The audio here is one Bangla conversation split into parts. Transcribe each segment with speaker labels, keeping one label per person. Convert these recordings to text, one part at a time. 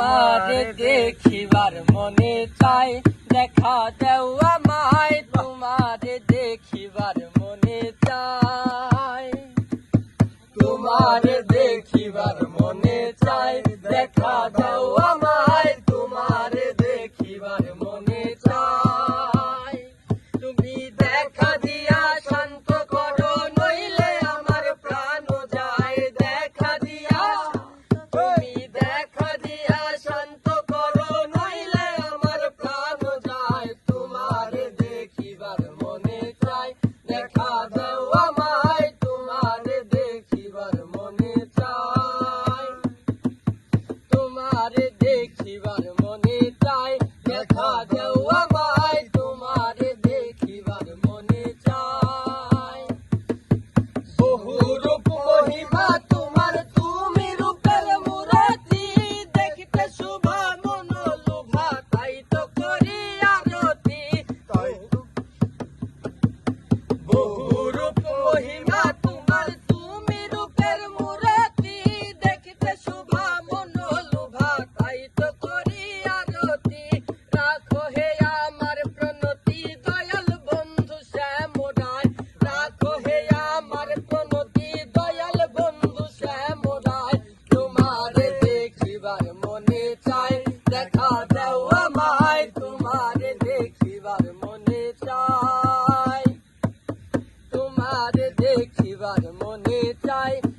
Speaker 1: আরে দেখিবার মনে চাই দেখা দেওয়া মায় তোমারে দেখিবার তোমার দেখিবার মনে চায়। বহু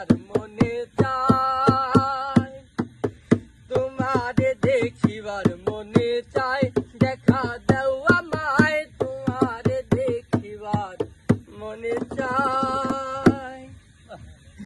Speaker 1: আমার মনে চায়। তোমারে দেখিবার মনে চাই দেখা